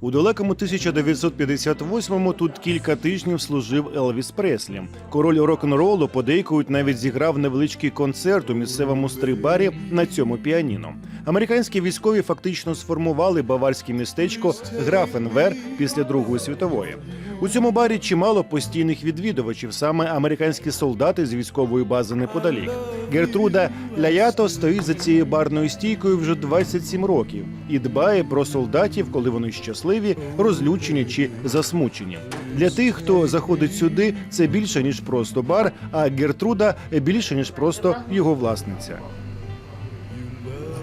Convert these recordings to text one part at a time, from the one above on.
У далекому 1958-му тут кілька тижнів служив Елвіс Преслі. Король рок-н-ролу подейкують навіть зіграв невеличкий концерт у місцевому стрибарі на цьому піаніно. Американські військові фактично сформували баварське містечко Графенвер після Другої світової. У цьому барі чимало постійних відвідувачів, саме американські солдати з військової бази неподалік. Гертруда Ляято стоїть за цією барною стійкою вже 27 років і дбає про солдатів, коли вони щасливі, розлючені чи засмучені. Для тих, хто заходить сюди, це більше ніж просто бар, а Гертруда більше ніж просто його власниця.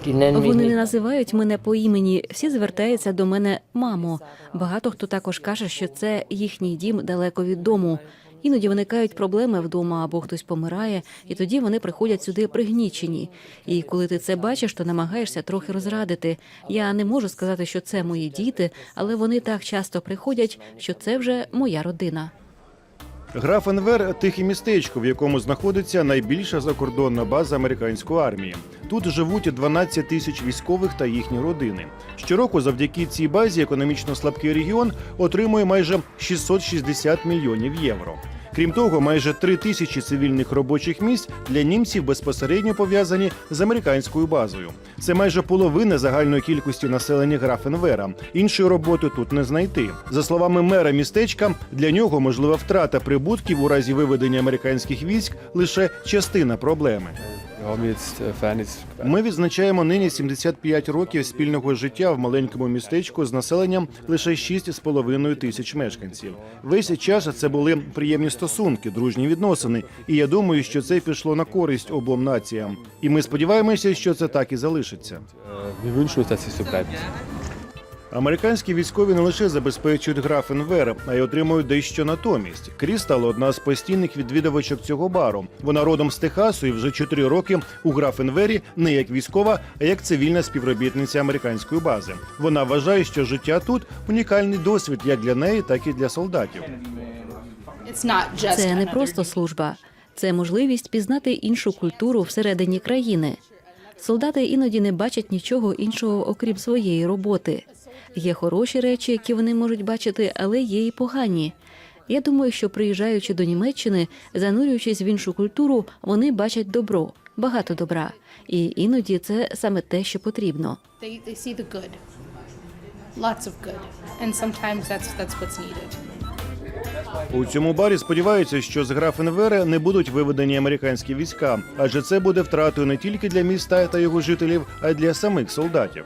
Вони не називають мене по імені, всі звертаються до мене мамо. Багато хто також каже, що це їхній дім далеко від дому. Іноді виникають проблеми вдома або хтось помирає, і тоді вони приходять сюди пригнічені. І коли ти це бачиш, то намагаєшся трохи розрадити. Я не можу сказати, що це мої діти, але вони так часто приходять, що це вже моя родина. Графенвер тихе містечко, в якому знаходиться найбільша закордонна база американської армії. Тут живуть 12 тисяч військових та їхні родини. Щороку, завдяки цій базі, економічно слабкий регіон отримує майже 660 мільйонів євро. Крім того, майже три тисячі цивільних робочих місць для німців безпосередньо пов'язані з американською базою. Це майже половина загальної кількості населення Графенвера. Іншої роботи тут не знайти. За словами мера містечка, для нього можлива втрата прибутків у разі виведення американських військ лише частина проблеми. Ми відзначаємо нині 75 років спільного життя в маленькому містечку з населенням лише 6,5 тисяч мешканців. Весь час це були приємні стосунки, дружні відносини. І я думаю, що це пішло на користь обом націям. І ми сподіваємося, що це так і залишиться. Wir wünschen uns, Американські військові не лише забезпечують Графенвер, а й отримують дещо натомість. Крістал одна з постійних відвідувачок цього бару. Вона родом з Техасу і вже 4 роки у Графенвері не як військова, а як цивільна співробітниця американської бази. Вона вважає, що життя тут унікальний досвід як для неї, так і для солдатів. Це не просто служба, це можливість пізнати іншу культуру всередині країни. Солдати іноді не бачать нічого іншого, окрім своєї роботи. Є хороші речі, які вони можуть бачити, але є і погані. Я думаю, що приїжджаючи до Німеччини, занурюючись в іншу культуру, вони бачать добро, багато добра. І іноді це саме те, що потрібно. У цьому барі сподіваються, що з Графенвера не будуть виведені американські війська, адже це буде втратою не тільки для міста та його жителів, а й для самих солдатів.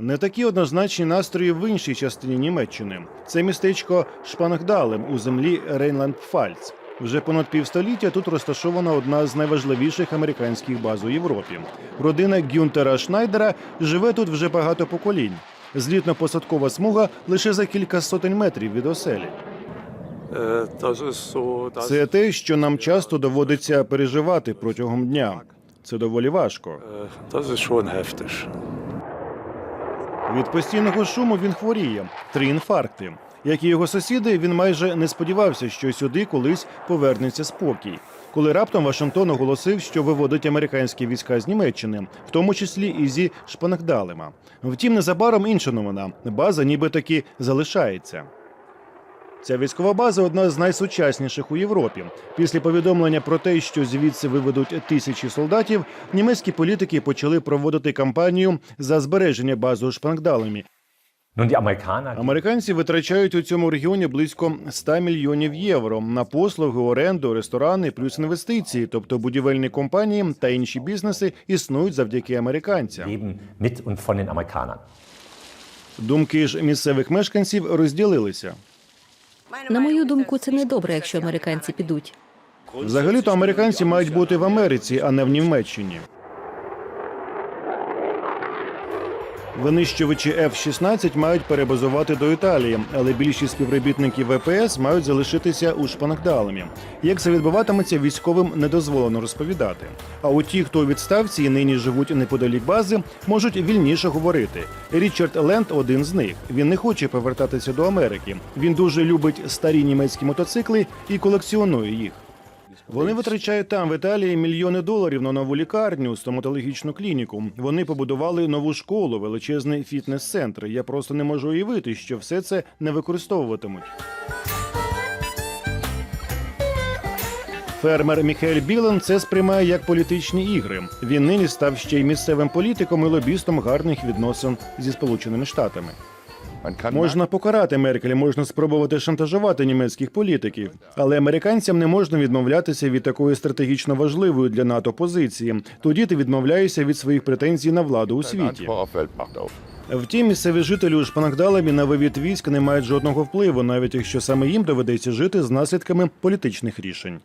Не такі однозначні настрої в іншій частині Німеччини. Це містечко Шпангдалем у землі Рейнланд-Пфальц. Вже понад півстоліття тут розташована одна з найважливіших американських баз у Європі. Родина Гюнтера Шнайдера живе тут вже багато поколінь. Злітно-посадкова смуга лише за кілька сотень метрів від оселі. Ist Це те, що нам часто доводиться переживати протягом дня. Це доволі важко. Від постійного шуму він хворіє три інфаркти. Як і його сусіди, він майже не сподівався, що сюди колись повернеться спокій. Коли раптом Вашингтон оголосив, що виводить американські війська з Німеччини, в тому числі і зі Шпанагдалема. Втім, незабаром інша новина база ніби таки залишається. Ця військова база одна з найсучасніших у Європі. Після повідомлення про те, що звідси виведуть тисячі солдатів, німецькі політики почали проводити кампанію за збереження бази у Шпангдалемі. Американці витрачають у цьому регіоні близько 100 мільйонів євро на послуги, оренду, ресторани, плюс інвестиції, тобто будівельні компанії та інші бізнеси існують завдяки американцям. Думки ж місцевих мешканців розділилися. На мою думку, це не добре, якщо американці підуть. Взагалі-то американці мають бути в Америці, а не в Німеччині. Винищувачі F-16 мають перебазувати до Італії, але більшість співробітників ВПС мають залишитися у Шпанагдалемі. Як це відбуватиметься, військовим не дозволено розповідати. А от ті, хто у відставці і нині живуть неподалік бази, можуть вільніше говорити. Річард Ленд один з них. Він не хоче повертатися до Америки. Він дуже любить старі німецькі мотоцикли і колекціонує їх. Вони витрачають там в Італії мільйони доларів на нову лікарню, стоматологічну клініку. Вони побудували нову школу, величезний фітнес-центр. Я просто не можу уявити, що все це не використовуватимуть. Фермер Міхель Білен це сприймає як політичні ігри. Він нині став ще й місцевим політиком і лобістом гарних відносин зі Сполученими Штатами. Можна покарати Меркель, можна спробувати шантажувати німецьких політиків, але американцям не можна відмовлятися від такої стратегічно важливої для НАТО позиції. Тоді ти відмовляєшся від своїх претензій на владу у світі. Втім, місцеві жителі у Шпанагдалемі на вивід військ не мають жодного впливу, навіть якщо саме їм доведеться жити з наслідками політичних рішень.